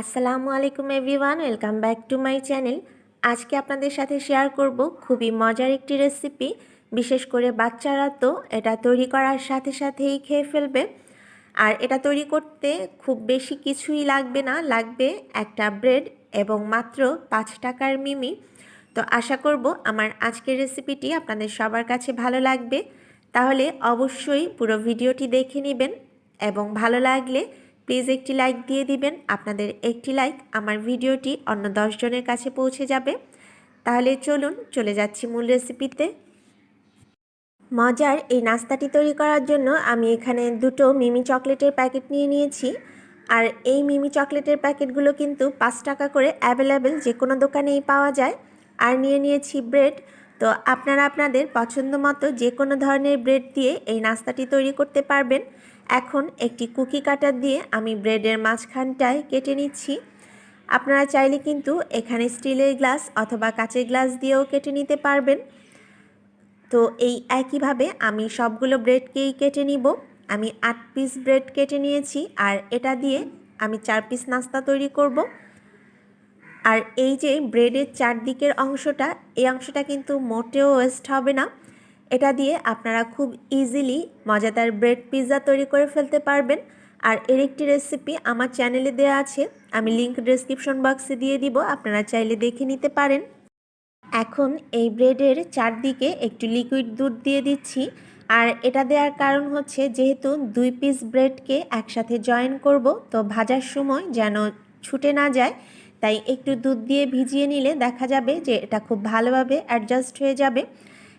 আসসালামু আলাইকুম everyone, welcome back to my channel. আজকে আপনাদের সাথে শেয়ার করব খুবই মজার একটি রেসিপি। বিশেষ করে বাচ্চারা তো এটা তৈরি করার সাথে সাথেই খেয়ে ফেলবে। আর এটা তৈরি করতে খুব বেশি কিছুই লাগবে না, লাগবে একটা ব্রেড এবং মাত্র পাঁচ টাকার মিমি। তো আশা করব আমার আজকের রেসিপিটি আপনাদের সবার কাছে ভালো লাগবে। তাহলে অবশ্যই পুরো ভিডিওটি দেখে নেবেন এবং ভালো লাগলে প্লিজ একটি লাইক দিয়ে দিবেন। আপনাদের একটি লাইক আমার ভিডিওটি অন্য দশজনের কাছে পৌঁছে যাবে। তাহলে চলুন চলে যাচ্ছি মূল রেসিপিতে মজার এই নাস্তাটি তৈরি করার জন্য আমি এখানে দুটো মিমি চকলেটের প্যাকেট নিয়ে নিয়েছি। আর এই মিমি চকলেটের প্যাকেটগুলো কিন্তু পাঁচ টাকা করে অ্যাভেলেবেল যে কোনো দোকানেই পাওয়া যায়। আর নিয়ে নিয়েছি ব্রেড। তো আপনারা আপনাদের পছন্দ মতো যে কোনো ধরনের ব্রেড দিয়ে এই নাস্তাটি তৈরি করতে পারবেন। এখন একটি কুকি কাটার দিয়ে আমি ব্রেডের মাঝখানটায় কেটে নিচ্ছি। আপনারা চাইলে কিন্তু এখানে স্টিলের গ্লাস অথবা কাঁচের গ্লাস দিয়েও কেটে নিতে পারবেন। তো এই একইভাবে আমি সবগুলো ব্রেডকেই কেটে নিব। আমি আট পিস ব্রেড কেটে নিয়েছি আর এটা দিয়ে আমি চার পিস নাস্তা তৈরি করব। আর এই যে ব্রেডের চারদিকের অংশটা, এই অংশটা কিন্তু মোটেও ওয়েস্ট হবে না। এটা দিয়ে আপনারা খুব ইজিলি মজাদার ব্রেড পিৎজা তৈরি করে ফেলতে পারবেন। আর এর একটি রেসিপি আমার চ্যানেলে দেওয়া আছে, আমি লিঙ্ক ডিসক্রিপশন বক্সে দিয়ে দিব, আপনারা চাইলে দেখে নিতে পারেন। এখন এই ব্রেডের চারদিকে একটু লিকুইড দুধ দিয়ে দিচ্ছি। আর এটা দেওয়ার কারণ হচ্ছে যেহেতু দুই পিস ব্রেডকে একসাথে জয়েন করব, তো ভাজার সময় যেন ছুটে না যায়, তাই একটু দুধ দিয়ে ভিজিয়ে নিলে দেখা যাবে যে এটা খুব ভালোভাবে অ্যাডজাস্ট হয়ে যাবে।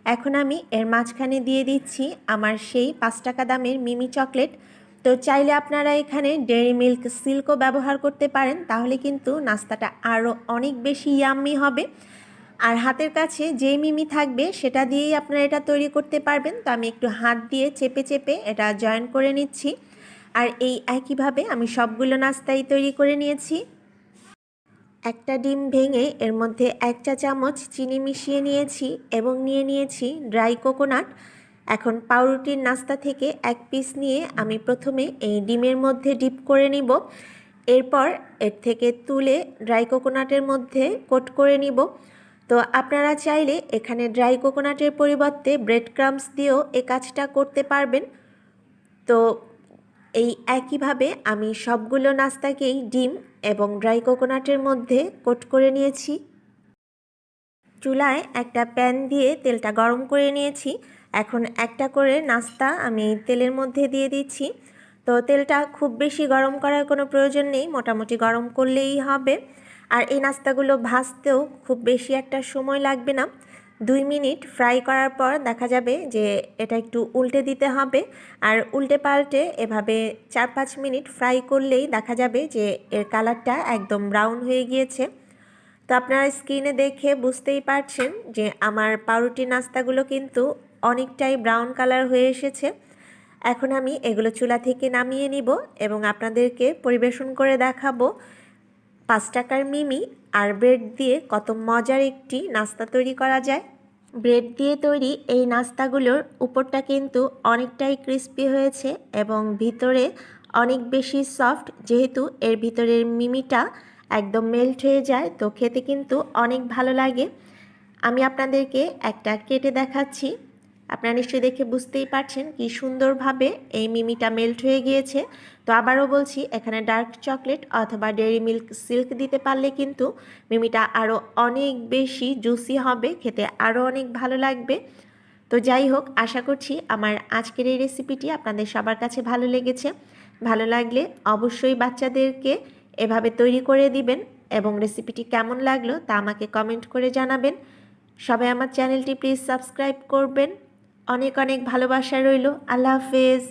এখন আমি এর মাঝখানে দিয়ে দিচ্ছি আমার সেই পাঁচ টাকা দামের মিমি চকলেট। তো চাইলে আপনারা এখানে ডেয়ারি মিল্ক সিল্কও ব্যবহার করতে পারেন, তাহলে কিন্তু নাস্তাটা আরও অনেক বেশি ইয়াম্মি হবে। আর হাতের কাছে যে মিমি থাকবে, সেটা দিয়েই আপনারা এটা তৈরি করতে পারবেন। তো আমি একটু হাত দিয়ে চেপে চেপে এটা জয়েন করে নিচ্ছি। আর এই একইভাবে আমি সবগুলো নাস্তাই তৈরি করে নিয়েছি। একটা ডিম ভেঙে এর মধ্যে এক চা চামচ চিনি মিশিয়ে নিয়েছি এবং নিয়ে নিয়েছি ড্রাই কোকোনাট। এখন পাউরুটির নাস্তা থেকে এক পিস নিয়ে আমি প্রথমে এই ডিমের মধ্যে ডিপ করে নিব। এরপর এর থেকে তুলে ড্রাই কোকোনাটের মধ্যে কোট করে নিব। তো আপনারা চাইলে এখানে ড্রাই কোকোনাটের পরিবর্তে ব্রেড ক্রামস দিয়েও এ কাজটা করতে পারবেন। তো এই একইভাবে আমি সবগুলো নাস্তাকেই ডিম এবং ড্রাই কোকোনাটের মধ্যে কোট করে নিয়েছি। চুলায় একটা প্যান দিয়ে তেলটা গরম করে নিয়েছি। এখন একটা করে নাস্তা আমি তেলের মধ্যে দিয়ে দিচ্ছি। তো তেলটা খুব বেশি গরম করার কোনো প্রয়োজন নেই, মোটামুটি গরম করলেই হবে। আর এই নাস্তাগুলো ভাজতেও খুব বেশি একটা সময় লাগবে না। দুই মিনিট ফ্রাই করার পর দেখা যাবে যে এটা একটু উল্টে দিতে হবে। আর উল্টে পাল্টে এভাবে চার পাঁচ মিনিট ফ্রাই করলেই দেখা যাবে যে এর কালারটা একদম ব্রাউন হয়ে গিয়েছে। তো আপনারা স্ক্রিনে দেখে বুঝতেই পারছেন যে আমার পাউরুটি নাস্তাগুলো কিন্তু অনেকটাই ব্রাউন কালার হয়ে এসেছে। এখন আমি এগুলো চুলা থেকে নামিয়ে নিব এবং আপনাদেরকে পরিবেশন করে দেখাবো পাঁচ টাকার মিমি আর ব্রেড দিয়ে কত মজার একটি নাস্তা তৈরি করা যায়। ব্রেড দিয়ে তৈরি এই নাস্তাগুলোর উপরটা কিন্তু অনেকটাই ক্রিস্পি হয়েছে এবং ভিতরে অনেক বেশি সফট, যেহেতু এর ভিতরের মিমিটা একদম মেল্ট হয়ে যায়, তো খেতে কিন্তু অনেক ভালো লাগে। আমি আপনাদেরকে একটা কেটে দেখাচ্ছি। আপনারা নিশ্চয়ই দেখে বুঝতেই পারছেন কি সুন্দরভাবে এই মিমিটা মেল্ট হয়ে গিয়েছে। তো আবারও বলছি, এখানে ডার্ক চকলেট অথবা ডেয়ারি মিল্ক সিল্ক দিতে পারলে কিন্তু মিমিটা আরও অনেক বেশি জুসি হবে, খেতে আরও অনেক ভালো লাগবে। তো যাই হোক, আশা করছি আমার আজকের এই রেসিপিটি আপনাদের সবার কাছে ভালো লেগেছে। ভালো লাগলে অবশ্যই বাচ্চাদেরকে এভাবে তৈরি করে দিবেন এবং রেসিপিটি কেমন লাগল তা আমাকে কমেন্ট করে জানাবেন। সবাই আমার চ্যানেলটি প্লিজ সাবস্ক্রাইব করবেন। অনেক অনেক ভালোবাসা রইল। আল্লাহ হাফেজ।